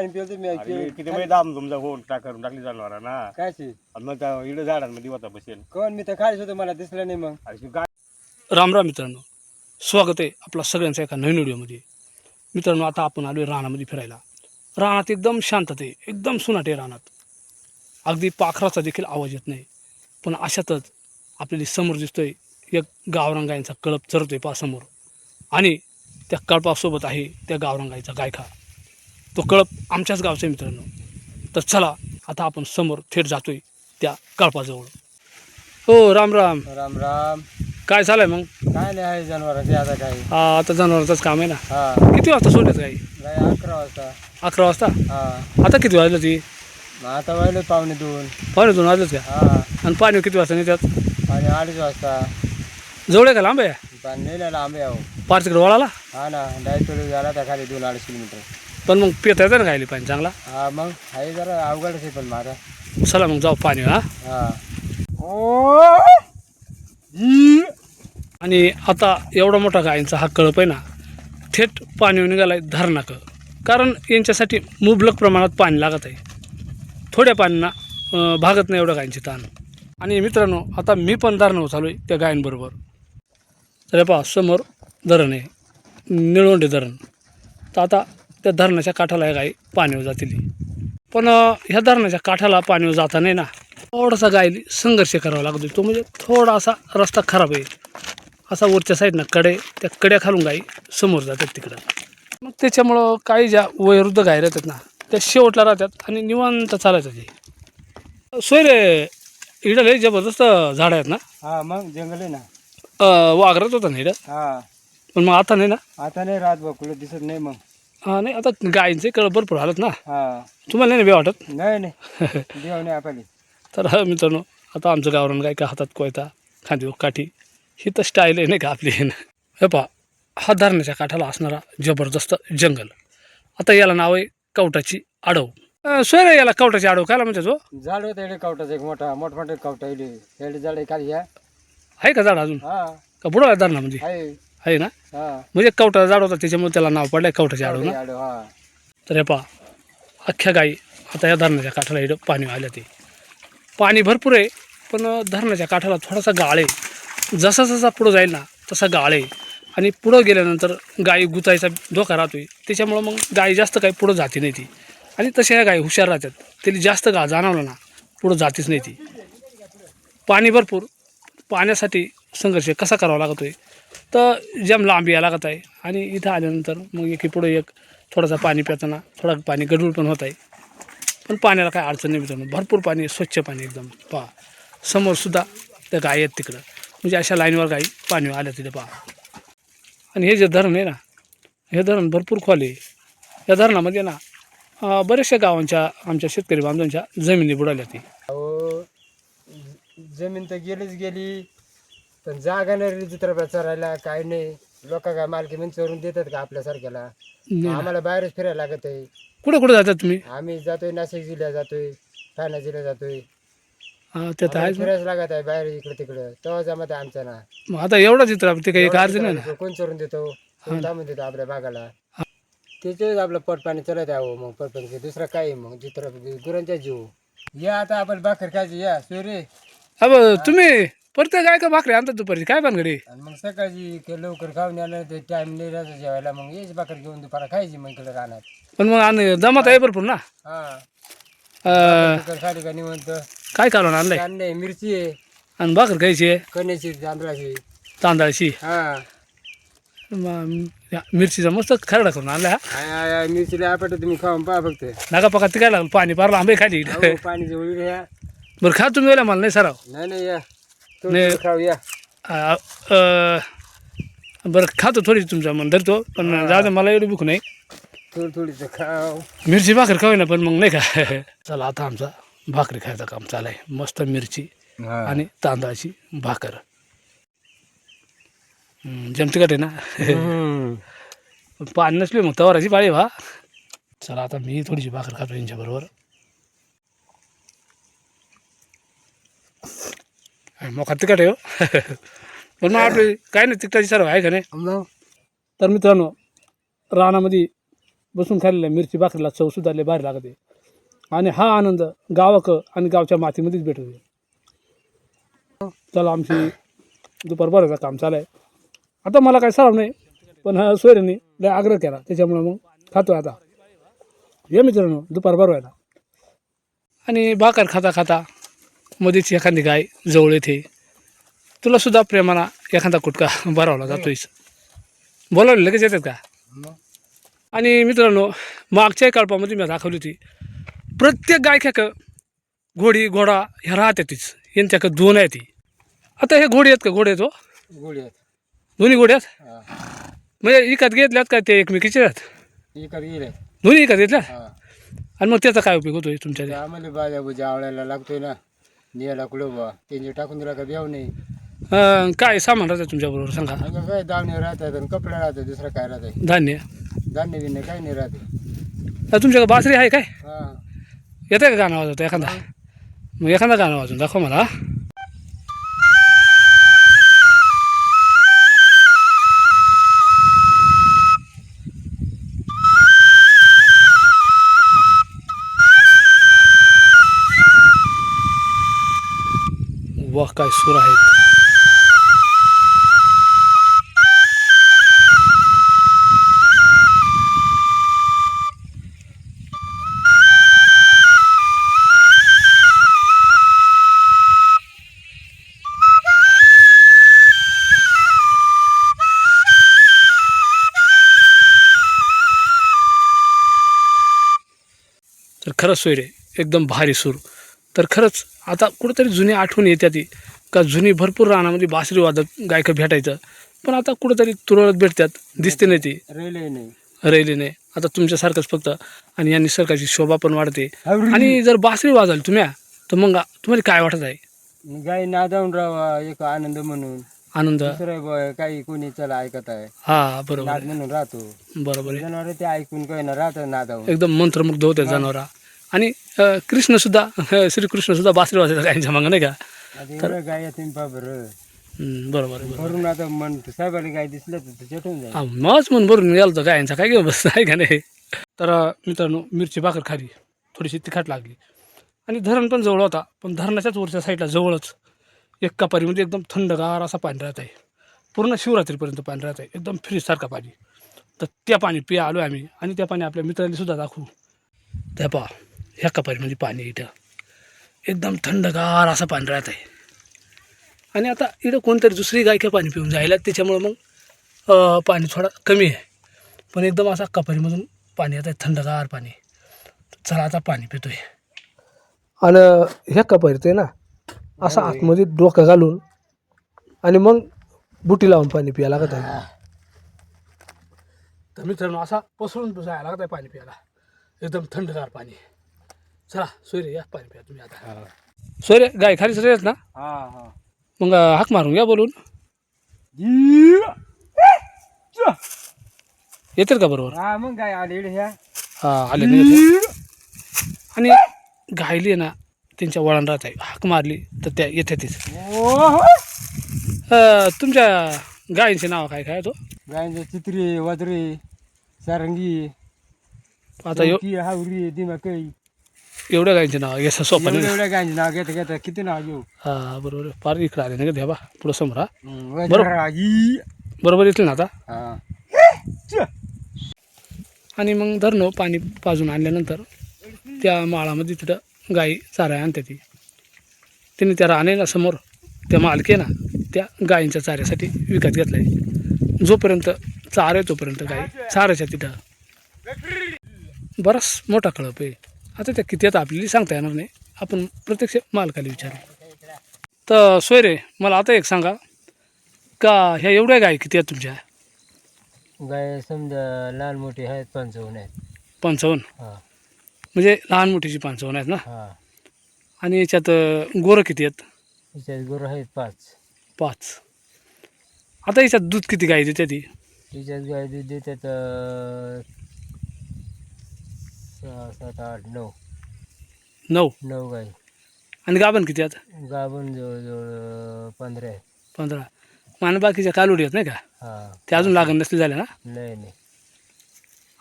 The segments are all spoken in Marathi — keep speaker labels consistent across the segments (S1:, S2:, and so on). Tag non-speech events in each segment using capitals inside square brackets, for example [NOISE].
S1: पाणी मी
S2: अरे, किती वेळ दाम तुमचा होऊन टाक करून टाकली जाणार ना?
S1: कायची
S2: आणि मग त्या इकडे झाडांमध्ये होता बसेल.
S1: कोण? मी तर खालीच होतो मला दिसलं नाही मग.
S2: अरे तू काय?
S3: राम राम मित्रांनो स्वागत आहे आपला सगळ्यांचा एका नवीन व्हिडिओमध्ये. मित्रांनो आता आपण आलो आहे रानामध्ये फिरायला. रानात एकदम शांतता आहे एकदम सुनाट आहे रानात. अगदी पाखराचा देखील आवाज येत नाही पण अशातच आपल्याला समोर दिसतोय एक गावरंगाईंचा कळप चरतोय पा समोर आणि त्या कळपासोबत आहे त्या गावरंगाईचा गायका तो कळप आमच्याच गावचा आहे मित्रांनो. तर चला आता आपण समोर थेट जातोय त्या कळपाजवळ. हो राम राम.
S1: राम राम.
S3: काय झालंय मग?
S1: काय नाही आहे जनावरांचे आता काही.
S3: हा, आता जनावरांचंच काम आहे ना?
S1: हा.
S3: किती वाजता सोडल्यात गाई
S1: नाही अकरा वाजता.
S3: अकरा वाजता?
S1: हा.
S3: आता किती वाजलं ती?
S1: मग आता वाहिले पावणे दोन.
S3: पावणे दोन वाजलेत का?
S1: हा.
S3: आणि पाणी किती वाजता नेतात
S1: आणि अडीच वाजता.
S3: जवळ आहे का लांब आहे?
S1: पाणी नेलं लांब आहे अहो.
S3: पाच तिकडे वळाला?
S1: हा ना डायरेक्ट झाला तर खाली दोन अडीच किलोमीटर.
S3: पण मग पिता येतं ना गायली पाणी चांगला.
S1: हा मग आहे जरा अवघडच आहे पण माझा
S3: चला मग जाऊ पाणी हा.
S1: हा.
S3: आणि आता एवढा मोठा गायींचा हा कळप आहे ना थेट पाणी निघालाय धरणाक. कारण यांच्यासाठी मुबलक प्रमाणात पाणी लागत आहे. थोड्या पाण्यानं भागत नाही एवढ्या गायींची ताण. आणि मित्रांनो आता मी पण धरणावर चालू आहे त्या गायींबरोबर. तर पहा समोर धरण आहे. निळवंडे धरण. तर आता त्या धरणाच्या काठाला या गाई पाण्यावर जातील. पण ह्या धरणाच्या काठाला पाण्यावर जाता नाही ना. थोडासा गायली संघर्ष करावा लागतो तो म्हणजे थोडासा रस्ता खराब आहे. असा वरच्या साईडनं कडे त्या कड्या खालून गाई समोर जातात तिकडं. मग त्याच्यामुळं काही ज्या वयोवृद्ध गाय राहतात ना त्या शेवटला राहतात आणि निवांत चालायचं ते. सोयरे इकडं लय जबरदस्त झाडं आहेत ना.
S1: हा मग जंगल आहे ना.
S3: वाघरत होतं ना इकडं?
S1: हा.
S3: पण मग आता नाही ना?
S1: आता नाही रात बघ कुठं दिसत नाही मग.
S3: हा नाही आता गायींचे कळ भरपूर आलं ना.
S1: हा.
S3: तुम्हाला नाही ना बे वाटत?
S1: नाही नाही. [LAUGHS] देव नाही आपली
S3: तर हा मित्रांनो आता आमचं गावरान गाय का हातात कोयता खांदी काठी ही तर स्टाईल आहे नाही का आपली. हे पहा हा धरणाच्या काठाला असणारा जबरदस्त जंगल. आता याला नाव आहे कवटाची आडव. सोय याला कवटाची आडव काय म्हणते तो
S1: झाड होतं कवटाचं एक मोठा मोठमोठे कवटा एवढे झाड आहे खाली
S3: आहे का झाड अजून?
S1: हा.
S3: का बुडा आहे धरणामध्ये
S1: आहे.
S3: आहे ना?
S1: हा.
S3: म्हणजे कवटा झाड होता त्याच्यामुळे त्याला नाव पडलंय कवटाची आडव ना
S1: हा।
S3: तर हे पहा अख्ख्या गाई आता या धरणाच्या काठाला इकडं पाणी आलं ते पाणी भरपूर आहे पण धरणाच्या काठाला थोडासा गाळ। आहे जसा जसा पुढं जाईल ना तसा गाळ। आहे आणि पुढं गेल्यानंतर गाई गुतायचा धोका राहतोय त्याच्यामुळं मग गाई जास्त काही पुढं जाती नाही ती. आणि तशा ह्या गाई हुशार राहतात त्याला जास्त गाळ जाणवलं ना पुढं जातीच नाही ती. पाणी भरपूर पाण्यासाठी संघर्ष कसा करावा लागतो आहे तर जम लांब या लागत आहे. आणि इथं आल्यानंतर मग एकी पुढे एक थोडासा पाणी पिताना थोडा पाणी गडूळ पण होत आहे. पण पाण्याला काय अडचण नाही मित्रांनो. भरपूर पाणी स्वच्छ पाणी एकदम. पहा समोरसुद्धा त्या गाय आहेत तिकडं. म्हणजे अशा लाईनवर गाई पाणी आल्या तिथे पहा. आणि हे जे धरण आहे ना हे धरण भरपूर खोल आहे. या धरणामध्ये ना बऱ्याचशा गावांच्या आमच्या शेतकरी बांधवांच्या जमिनी बुडाल्या ती
S1: जमीन तर गेलीच गेली. पण जागा नाही राहिली चित्र चरायला काय नाही. लोक काय मालकी म्हणून चोरून देतात का आपल्यासारख्याला आम्हाला बाहेरच फिरायला लागत आहे
S3: कुठं कुठं जातात तुम्ही?
S1: आम्ही जातोय नाशिक जिल्ह्यात जातोय ठाणे जिल्ह्यात जातोय.
S3: हां ते तर
S1: आम्हाला
S3: आहेच ना.
S1: फिरायच लागत आहे बाहेर इकडे तिकडं. तेव्हा जमत आहे आमचा ना
S3: मग आता एवढं चित्र ते काही एक अर्ज नाही ना?
S1: कोण चोरून देतो? कोण थांबून देतो आपल्या भागाला? त्याच्याच आपलं पोटपाणी चालत आहे अहो मग पोटपाणी दुसरं काय आहे मग चित्र गुरांच्या जीव. या आता आपण भाकर खायची या सोयरे.
S3: अब तुम्ही प्रत्येक गाय का भाकरी आणतात दुपारी? काय भानगडी?
S1: आणि मग सकाळची के- लवकर खाऊन आलं ते टाइम नाही राहायचं जेवायला. मग यायची भाकर घेऊन दुपारा खायची मग इकडे राहणार
S3: पण मग आणि जमत आहे भरपूर ना?
S1: हा.
S3: अं,
S1: खाली का निवंत?
S3: काय काढून आणलंय?
S1: कांदे मिरची आहे.
S3: आणि भाकर खायची आहे?
S1: कण्याची तांदळाची.
S3: तांदळाची.
S1: हा.
S3: मिरचीचा मस्त खरडा करून आणला
S1: आय, आय, आय, मिरचीला आपट तुम्ही खाऊन पहा फक्त.
S3: नाका पका तिकायला लागलं? पाणी पारलं आंबे खाली.
S1: अहो, पाणी जवळ
S3: बरं खा तुम्ही वेळेला मला नाही सराव.
S1: नाही नाही या.
S3: नाही.
S1: खाऊ
S3: अं, बरं खातो थोडी तुमचा मन धरतो पण जाऊ मला एवढी भूक नाही
S1: थोडी थोडीच खाऊ
S3: मिरची भाकर खावी ना पण मग नाही का चला आता आमचा भाकरी खायचं काम चालू आहे मस्त मिरची आणि तांदळाची भाकर हम्म, जमते का ते ना. पाणी नसली मग तवराची पाळी वा चला आता मी थोडीशी भाकर खातो यांच्याबरोबर काय मोका तिकट आहे हो पण मग आपली काय नाही तिकटाची सर्व आहे का नाही? तर मित्रांनो रानामध्ये बसून खाल्लेल्या मिरची भाकरीला चव सुद्धा लय भारी लागते. आणि हा आनंद गावाक आणि गावच्या मातीमध्येच भेटतो. चला आमची दुपार बरं काम चालू आहे. आता मला काही सराव नाही पण हा सोयऱ्याने लय आग्रह केला. त्याच्यामुळे मग खातो आता. ये मित्रांनो दुपार बरं आणि भाकर खाता खाता मध्येच एखादी गाय जवळ येते. तुला सुद्धा प्रेमाना एखादा कुटका भरावला जातोयस बोलावले लगेच येतात का? आणि मित्रांनो मागच्या काळपामध्ये मी दाखवली होती. प्रत्येक गायख्याक घोडी घोडा ह्या राहतातच यांच्याक दोन आहेत ती आता हे घोडे आहेत का? घोडे आहेत हो?
S1: गोळी आहेत.
S3: दोन्ही घोडे आहेत. म्हणजे विकत घेतल्यात का ते एकमेकीचे आहेत?
S1: गेले
S3: दोन्ही विकत घेतल्या
S1: हा.
S3: आणि मग त्याचा काय उपयोग होतोय तुमच्या
S1: आम्हाला बाजा बुजा आवडायला लागतोय ना. नियाला कुठं बा त्यांचे टाकून दिला का बेव नाही?
S3: अं, काय सामान राहतं तुमच्याबरोबर सांगा.
S1: अंग काय दावणे राहतात आणि कपडे राहतात दुसरं काय राहतंय
S3: धान्य.
S1: धान्य बिन्य काही नाही राहते.
S3: आता तुमच्याकडे बासरी आहे काय?
S1: हा.
S3: येतं का गाणं वाजवतं एखादा? मग एखादा गाणं वाजवून दाखव मला सूर आहेत. तर खरंच सोयरे एकदम भारी सूर. तर खरंच आता कुठंतरी जुनी आठवण येते ती. का जुनी भरपूर रानामध्ये बासरी वादक गायकं भेटायचं. पण आता कुठंतरी तुरळत भेटतात. दिसते नाही ती.
S1: रेल्वे नाही.
S3: राहिली नाही. आता तुमच्यासारखंच फक्त. आणि या निसर्गाची शोभा पण वाढते. आणि जर बासरी वाजाल तुम्ही तर मग तुम्हाला काय वाटत आहे?
S1: गाई नादावून राहावा एक आनंद म्हणून.
S3: आनंद.
S1: दुसरं ब- काही कोणी चला ऐकत आहे.
S3: हा बरोबर.
S1: नाद
S3: आहे.
S1: म्हणून राहतो.
S3: बरोबर आहे.
S1: जनावर ते ऐकून काही ना राहतात नादावून.
S3: एकदम मंत्रमुग्ध होते जनावरा. आणि अं, कृष्णसुद्धा [LAUGHS] श्रीकृष्णसुद्धा बासरी वाजायचा गायच्या मागं नाही का?
S1: आता एवढं गाय आहे तुम्ही पहा बरं
S3: हम्म, बरोबर आहे बरोबर
S1: भरून आता मन साहेबाला गाय दिसलं तर ते चटून जाईल.
S3: मग म्हणून भरून गेलो होतो गायांचा काय घेऊन बस आहे का नाही? तर अं, मित्रांनो मिरची भाकर खाली थोडीशी तिखट लागली. आणि धरण पण जवळ होता पण धरणाच्याच वरच्या साईडला जवळच एक कपारीमध्ये एकदम थंडगार असा पाणी राहत आहे. पूर्ण शिवरात्रीपर्यंत पाणी राहत आहे एकदम फ्रीजसारखं पाणी. तर त्या पाणी पिया आलो आम्ही आणि त्या पाणी आपल्या मित्रांनी सुद्धा दाखवू. त्या पहा ह्या कपारीमध्ये पाणी आहे इथं. एकदम थंडगार असं पाणी राहत आहे. आणि आता इथं कोणतरी दुसरी गाय का पाणी पिऊन जायला त्याच्यामुळं मग पाणी थोडं कमी आहे. पण एकदम असा कपारीमधून पाणी येत आहे थंडगार पाणी. चला आता पाणी पितोय. आणि ह्या कपारीत आहे ना असं आतमध्ये डोकं घालून आणि मग बुटी लावून पाणी प्यायला लागत आहे. तर मित्रांनो असा पसरून जायला लागत आहे पाणी प्यायला. एकदम थंडगार पाणी. चला सोयरे या पाणी प्या तुम्ही आता. सोयरे गाय खाली सर ना?
S1: हा हा.
S3: मग हाक मारून घ्या बोलून. येतील का बरोबर?
S1: हा मग गाय आले ह्या
S3: हा आले नाही आणि घायली आहे ना त्यांच्या वळण राहत आहे. हाक मारली तर त्या येते तीच तुमच्या गायींचे नाव काय काय तो?
S1: गायचं चित्री वादरी सारंगी
S3: आता
S1: चौकी, हावरी दिमाकई.
S3: एवढ्या गायींचे नाव घेसा सोपा
S1: एवढ्या एवढ्या गायचे नाव घेता घेता किती नाव घेऊ?
S3: हा बरोबर फार इकडे आले द्या बा पुढं समोर हा.
S1: हम्म,
S3: बरोबर. येतील ना आता?
S1: हा.
S3: आणि मग धरणं पाणी पाजून आणल्यानंतर त्या माळामध्ये तिथं गाई चारा आणते ती. तिने त्या राणेला समोर त्या मालके ना त्या गायींच्या चाऱ्यासाठी विकत घेतला आहे जोपर्यंत चार आहे तोपर्यंत गाई चारायच्या तिथं. बराच मोठा कळप आहे. आता त्या किती आता आपल्याला सांगता येणार नाही. आपण प्रत्यक्ष मालकाला विचारू. तर सोयरे मला आता एक सांगा. का ह्या एवढ्या गाई किती आहेत तुमच्या?
S1: गाय समजा लहान मोठी आहेत पंचावन्न आहेत.
S3: पंचावन्न?
S1: हा.
S3: म्हणजे लहान मोठीची पंचावन्न आहेत ना?
S1: हा.
S3: आणि याच्यात अं, गोरं किती आहेत?
S1: तिच्यात गुरु आहेत पाच.
S3: पाच. आता याच्यात दूध किती गाय देते ती
S1: तिच्यात गाय दूध देतात अं, सहा सात आठ नऊ.
S3: नऊ?
S1: नऊ गाय
S3: आणि गाभण किती आहेत
S1: गाभण जवळजवळ अं, पंधरा आहेत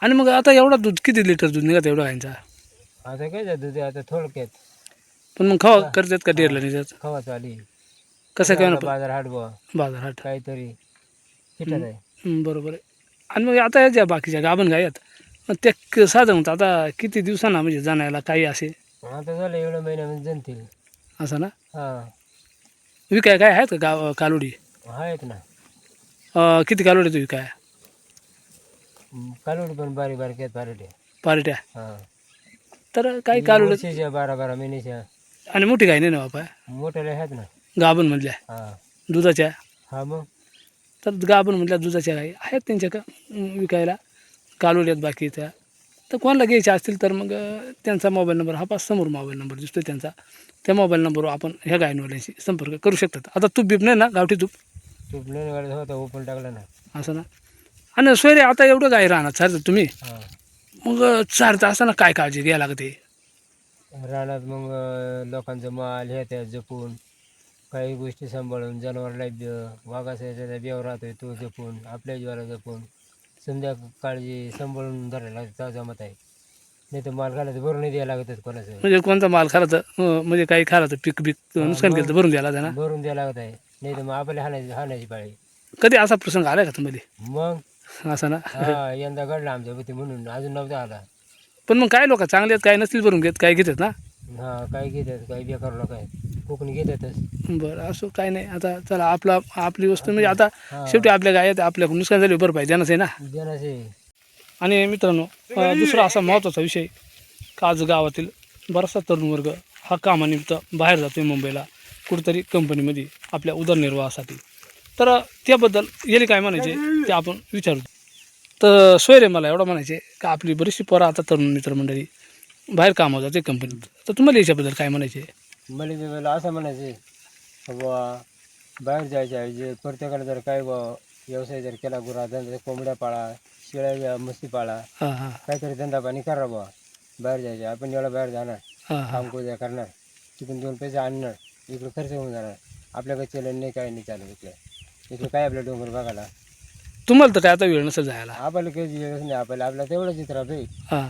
S3: आणि मग आता एवढा दूध किती लिटर दूध निघत एवढा गायचा
S1: आता काय जातं ते आता थोडक्यात.
S3: पण मग खवा करतात का डेअरला निघत?
S1: खवाच आली
S3: कसं काय ना
S1: बाजार हाट बुवा
S3: बाजार हाट.
S1: काहीतरी. आहे.
S3: बरोबर आहे. आणि मग आता या ज्या बाकीच्या गाभण गाय आहेत त्या क- साधारणतः आता किती दिवसांना म्हणजे जाणायला काही असे?
S1: आता झालं एवढ्या महिन्यामध्ये जनतील
S3: असं ना?
S1: हा.
S3: विकाय काय आहेत का गाव कालोडी?
S1: आहेत ना.
S3: अं, किती कालोडी तू विकाय
S1: कालोडी पण बारीक बारीक आहेत पारडे
S3: पार्ट्या
S1: हा.
S3: तर काही कालोडी
S1: वर्षाच्या बारा बारा महिन्याच्या
S3: आणि मोठी गाय नाही ना बापा?
S1: मोठ्याला आहेत ना.
S3: गाभण
S1: हा.
S3: दुधाच्या?
S1: हा मग.
S3: तर गाभण मधल्या दुधाच्या गाई आहेत त्यांच्या का विकायला? कालोडी आहेत बाकी त्या. तर कोणाला घ्यायच्या असतील तर मग त्यांचा मोबाईल नंबर हा पाच समोर मोबाईल नंबर दिसतो त्यांचा. त्या मोबाईल नंबरवर आपण ह्या गायनवाल्यांशी संपर्क करू शकतात. आता तूप बीप नाही ना गावठी तूप?
S1: तूप नाही ओपन टाकला ना.
S3: असं ना? आणि सोयरे आता एवढं गाय राहणार चालतं तुम्ही?
S1: हा.
S3: मग चारतं असताना काय काळजी घ्यायला लागते?
S1: रानात मग लोकांचं माल हे त्या जपून काही गोष्टी सांभाळून जनावरला वाघाचा बेव राहतोय तो जपून आपल्या जीवाला जपून. समजा काळजी सांभाळून धरायला लागते जमत आहे. नाही तर माल घालायचं भरून नाही द्यायला लागतच कोणाचं.
S3: म्हणजे कोणता माल खालाचं अं, म्हणजे काही खालाचं पीक बीक नुकसान केलं तर भरून द्यायला लागतं ना?
S1: भरून द्यायला लागत आहे. नाही तर मग आपल्याला हाणायची हाणायची पाळी.
S3: कधी असा प्रसंग आला का तुम्हाला?
S1: मग?
S3: असं ना?
S1: हा यंदा घडला आमच्या पती म्हणून. अजून नव्हता आला.
S3: पण मग काय लोक चांगले आहेत काय नसतील भरून घेत काय घेतात ना?
S1: हा काही घेतात काही बेकार लोक आहेत कोकणी घेतातच
S3: बरं असं काय नाही. आता चला आपला आपली वस्तू म्हणजे आता. शेवटी आपल्या गाय आहेत आपल्या नुकसान झाली बरं पाहिजे आहे ना? आणि मित्रांनो अं, दुसरा असा महत्त्वाचा विषय का आज गावातील बराचसा तरुण वर्ग हा कामानिमित्त बाहेर जातो मुंबईला कुठेतरी कंपनीमध्ये आपल्या उदरनिर्वाहासाठी. तर त्याबद्दल येले काय म्हणायचे ते आपण विचारू. तर सोयरे मला एवढं म्हणायचे का आपली बरीचशी पोरं आता तरुण मित्रमंडळी बाहेर कामावर जाते कंपनीत तर तुम्हाला याच्याबद्दल काय म्हणायचे
S1: मला ते मला असं म्हणायचे बुवा बाहेर जायच्या ऐवजी प्रत्येकाला जर काय बुवा व्यवसाय जर केला गुरा धंदा कोंबड्या पाळा शेळ्या मस्ती पाळा
S3: हां हां.
S1: काहीतरी धंदा पाणी करा बुवा बाहेर जायचे आपण एवढा बाहेर जाणार
S3: हां हां.
S1: काम कोद्या करणार. तिकडून दोन पैसे आणणार इकडं खर्च होऊन जाणार. आपल्याकडे चलन नाही काही नाही चालू इकडे इकडे काय आपलं डोंगर बघायला?
S3: तुम्हाला तर काय आता वेळ नसेल जायला.
S1: आपल्याला काही वेळच नाही आपल्याला आपल्याला तेवढं चित्र भाई
S3: हां.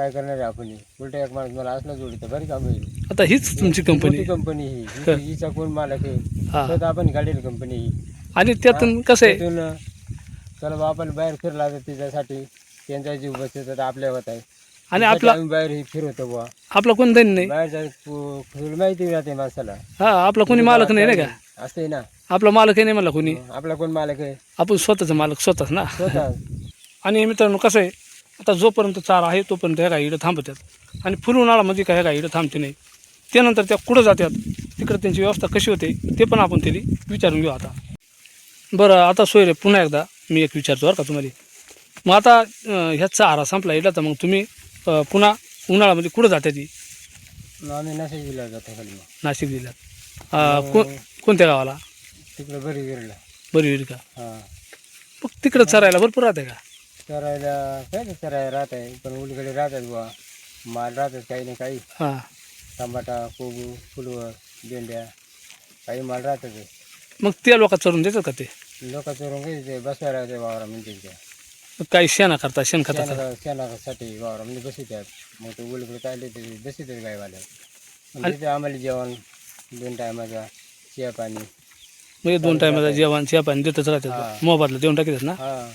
S1: काय करणार आहे आपण उलट एक माणूस मला असला जोडी तर बरी काम होईल
S3: आता हीच तुमची कंपनी
S1: मोठी कंपनी ही. ही- हिचा कोण मालक आहे?
S3: हां.
S1: स्वतः आपण काढलेली कंपनी ही.
S3: आणि त्यातून कसं आहे?
S1: त्यातून चला बा आपण बाहेर फिरला तर तिच्यासाठी. त्यांचा जीव बसतो तर आपल्या होत आहे.
S3: आणि आपला
S1: आम्ही बाहेर ही फिरवतो बुवा.
S3: आपला कोण धन नाही?
S1: बाहेर माहिती राहते माणसाला.
S3: हा आपला कोणी मालक नाही ना का?
S1: असते ना.
S3: आपला मालक आहे नाही मला कोणी?
S1: आपला कोण मालक आहे?
S3: आपण स्वतःचा मालक स्वतःच ना.
S1: स्वतः. [LAUGHS]
S3: आणि मित्रांनो कसं आहे? आता जोपर्यंत चारा आहे तोपर्यंत ह्या गाई इकडं थांबतात. आणि फुल उन्हाळ्यामध्ये काय ह्या गाई इकडं थांबते नाही. त्यानंतर त्या कुठं जातात तिकडं त्यांची व्यवस्था कशी होते ते पण आपण तरी विचारून घेऊ आता. बरं आता सोयरे पुन्हा एकदा मी एक विचारतो बरं का तुम्हाला. मग आता ह्या चारा संपला इला तर मग तुम्ही पुन्हा उन्हाळ्यामध्ये कुठं जाते ती?
S1: आम्ही नाशिक जिल्ह्यात जातो खाली.
S3: नाशिक जिल्ह्यात. को कोणत्या गावाला?
S1: तिकडे बरी गिरला
S3: बरी होईल का मग तिकडं चरायला भरपूर राहते का?
S1: चरायला काय ते चरायला राहत आहे पण उलीकडे राहतात बुवा. माल राहतात काही नाही काही.
S3: हां.
S1: टमाटा कोबू फुलवर भेंड्या काही माल राहतात ते.
S3: मग त्या लोक चरून देतात का ते?
S1: लोक चोरून ते बसवायला राहते वावरा म्हणजे त्या
S3: मग काही शेणा करता शेण खाता
S1: शेणाला- शेणासाठी वावरा म्हणजे बसितात मग ते उलीकडे काय ते बसितात गायवाल्या मग तिथे आम्हाला जेवण दोन टायमाचा चिया पाणी.
S3: म्हणजे दोन टायमाचा जेवण चहा पाणी देतच
S1: हा.
S3: राहतात मोबाईलला देऊन टाकतात ना?
S1: हा.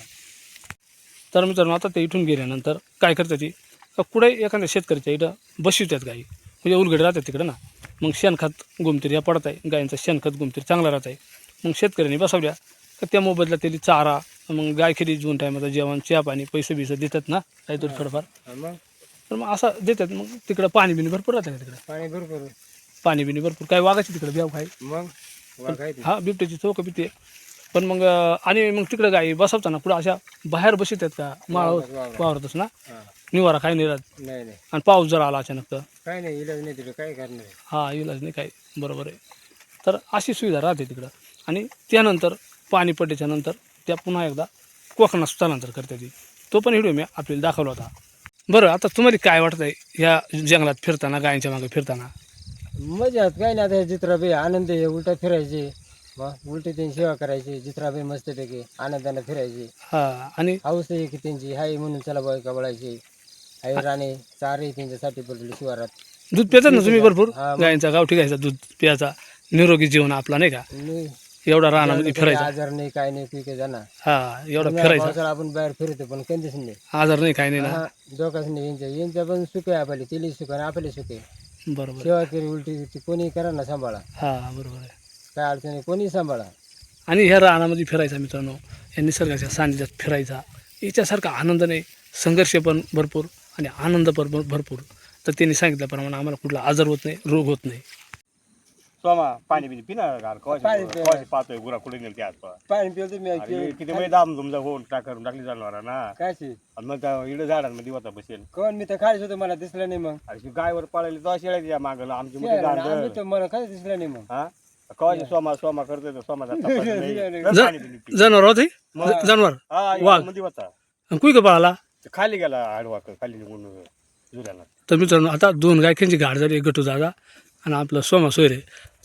S3: तर मित्रांनो आता ते इथून गेल्यानंतर काय करतात ती? का कुठे एखाद्या शेतकऱ्याच्या इथं बसवितात गाई. म्हणजे उलगडे राहतात तिकडं ना. मग शेणखत गुमतीर या पडत आहे. गायींचा शेणखत गुमतीर चांगला राहत आहे. मग शेतकऱ्यांनी बसवल्या. का त्या मोबदला त्याला चारा मग गाय खेळी दोन टायमाचं जेवण चहा पाणी पैसे बिसे देतात ना. काहीतरी थोडंफार.
S1: मग?
S3: तर मग असं देतात. मग तिकडं पाणी बिणी भरपूर राहतं का तिकडं?
S1: पाणी भरपूर.
S3: पाणी बिणी भरपूर. काय वागायची तिकडं ब्याव काय
S1: मग?
S3: हा बिबट्याची चौक पिते. पण मग आणि मग तिकडं गाई बसवताना कुठं अशा बाहेर बसित आहेत का? माळ
S1: वावरात.
S3: वावरतच ना? निवारा काही नाही राहत.
S1: नाही नाही.
S3: आणि पाऊस जर आला अचानक तर?
S1: काय नाही इलाज नाही तिकडे काय करणार?
S3: हा इलाज नाही काही. बरोबर आहे. तर अशी सुविधा राहते तिकडं. आणि त्यानंतर पाणी पडल्याच्या नंतर त्या पुन्हा एकदा कोकणात स्थलांतर करते ती तो पण व्हिडिओ मी आपल्याला दाखवला होता. बरं आता तुम्हाला काय वाटतंय ह्या जंगलात फिरताना गायींच्या मागे फिरताना?
S1: मजा काय नाही आता चित्र बे आनंद आहे उलटा फिरायचे. मग उलटी त्यांची सेवा करायची जित्राबाई मस्तपैकी आनंदाने फिरायची.
S3: हा आणि
S1: हाऊस आहे की त्यांची हाय म्हणून चला बाई कबळायची हाय राणे चारही त्यांच्यासाठी पडलेली शिवारात.
S3: दूध पितात ना तुम्ही भरपूर?
S1: हा, मग.
S3: गायींचा गावठी गायचा दूध पियाचा निरोगी जीवन आपला नाही का? एवढा रानामध्ये
S1: काही
S3: फिरायचा.
S1: आजार नाही काय नाही पिके जाणार
S3: हा एवढा फिरायचा.
S1: पावसाळा आपण बाहेर फिरतो पण कधीच नाही.
S3: आजार नाही काही नाही ना.
S1: हा, दोघांच नाही यांच्या यांच्या पण सुख आहे आपली तिली सुख आणि आपले सुख आहे.
S3: बरोबर.
S1: सेवा केली उलटी ती कोणी करा ना सांभाळा.
S3: हा बरोबर आहे.
S1: काय अडचण नाही. कोणी सांभाळा.
S3: आणि ह्या रानामध्ये फिरायचा मित्रांनो या निसर्गाच्या सानिध्यात फिरायचा याच्यासारखा आनंद नाही. संघर्ष पण भरपूर आणि आनंद पण भर- भरपूर. तर त्यांनी सांगितल्याप्रमाणे आम्हाला कुठला आजार होत नाही रोग होत नाही.
S2: सोमा पाणी बिनी पिना गार
S1: पाणी
S2: पाहतोय गुरा कुठे
S1: पाणी? पिवतो मी
S2: अरे किती वेळ दाम तुमचा होऊन टाकून टाकली जाणार ना?
S1: कायची
S2: आणि मग त्या इकडे झाडांमध्ये होता बसेल.
S1: कोण? मी तर खायच होतो मला दिसलं नाही मग.
S2: अरे गायवर पळाली तो शेळ्या मागला आमची मोठी
S1: शेळ्या,
S2: गांड
S1: आम्ही तर मला काय दिसलं नाही मग?
S2: हा? सोमा सोमा करतोय तो सोमाचा [LAUGHS] तपास नाही. तर
S3: ज-
S2: पाणी बिनी पी.
S3: जनावर होते? जनावर?
S2: हा
S3: वाघ.
S2: मध्ये होता.
S3: आणि कुई का पळाला?
S2: ते खाली गेला आडवा खाली निघून जुऱ्याला
S3: तर मित्रांनो आता दोन गायकांची गाड झाली एक गटू दादा आणि आपलं सोमा सोयरे.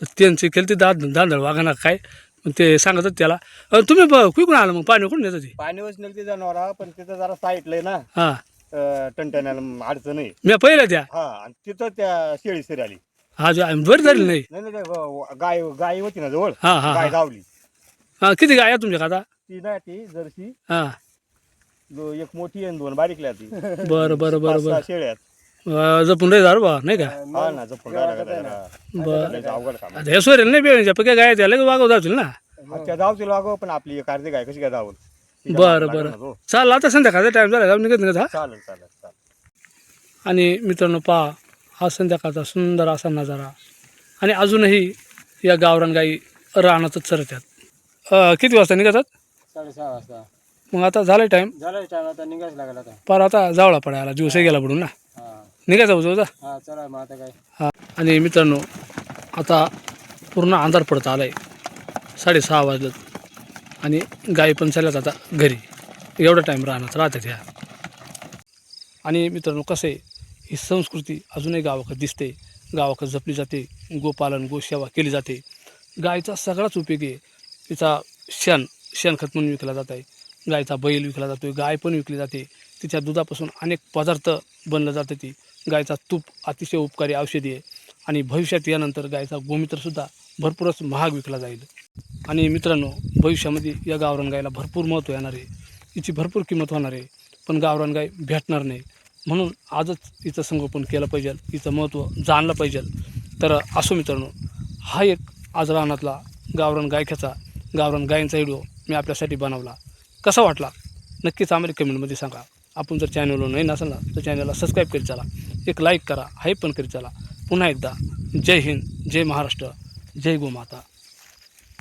S3: तर त्यांची केली ती दाद दांदळ वागाना काय? मग ते सांगतात त्याला अ, तुम्ही ब- कुईकडून आलं मग? पाणी कुठून येतं ते?
S2: पाणी वचनेल ते जनावर पण तिथं जरा साईटलंय ना
S3: हां.
S2: अं, टणटण्याला अडचण आहे.
S3: मी पहिलं त्या.
S2: हा आणि तिथं त्या शेळी सरी आली.
S3: हा जो बरं झाली नाही.
S2: नाही नाही, नाही व- गाय गाय होती ना जवळ
S3: हा हा
S2: गाय
S3: हा.
S2: धावली.
S3: हा किती गाय आहे तुमच्या आता
S2: ती ना ती जर्सी.
S3: हां.
S2: दो- एक मोठी आणि दोन बारीकल्या ती.
S3: बरं बरं बरं बरं.
S2: शेळ्यात
S3: अं, जपून रे बा नाही का?
S2: हा ना जपून राहिला का जरा.
S3: बरं.
S2: लयच अवघड काम
S3: आता हे सोयरे नाही पेण्याच्या पक्या गाय त्याला वागव जातील ना?
S2: हा, त्या धावतील वागव पण आपली एक अर्धी गाय कशी काय तिच्या
S3: बरं बरं. चाल आता संध्याकाळचा टाईम झाला जाऊन निघत निघत हा?
S2: चालेल चालेल चालेल.
S3: आणि मित्रांनो पहा हा संध्याकाळचा सुंदर असा नजारा. आणि अजूनही या गावरान गाई रानातच चरत्यात. किती वाजता निघतात?
S1: साडेसहा वाजता.
S3: मग आता झालं टाईम
S1: झालं टाइम आता निघायच लागला आता.
S3: पर आता जावळा पडायला दिवसही गेला पडून ना. निघायचा उजवचा
S1: हा चला मग आता काय.
S3: हा. आणि मित्रांनो आता पूर्ण अंधार पडत आला आहे साडेसहा वाजलं आणि गाई पण चालल्यात आता घरी. एवढा टाईम राहणार राहतात ह्या. आणि मित्रांनो कसं आहे ही संस्कृती अजूनही गावाकडे दिसते. गावाकडे जपली जाते. गोपालन गोसेवा केली जाते. गायचा सगळाच उपयोग आहे. तिचा शेण शेणखत म्हणून विकला जात आहे. गायचा बैल विकला जातो आहे गाय पण विकली जाते. तिच्या दुधापासून अनेक पदार्थ बनलं जातं ती. गायचा तूप अतिशय उपकारी औषधी आहे. आणि भविष्यात यानंतर गायचा गोमित्रसुद्धा भरपूरच महाग विकला जाईल. आणि मित्रांनो भविष्यामध्ये या गावरान गायला भरपूर महत्त्व येणार आहे. हिची भरपूर किंमत होणार आहे. पण गावरान गाय भेटणार नाही. म्हणून आजच तिचं संगोपन केलं पाहिजे तिचं महत्त्व जाणलं पाहिजे. तर असो मित्रांनो हा एक आज रानातला गावरान गायकाचा गावरान गायींचा व्हिडिओ मी आपल्यासाठी बनवला. कसा वाटला? नक्कीच आम्हाला कमेंटमध्ये सांगा. आपण जर चॅनलवर नाही नसेल ना तर चॅनलला सबस्क्राईब करीत चला. एक लाईक करा हाईप पण करीत चला. पुन्हा एकदा जय हिंद जय महाराष्ट्र जय गोमाता.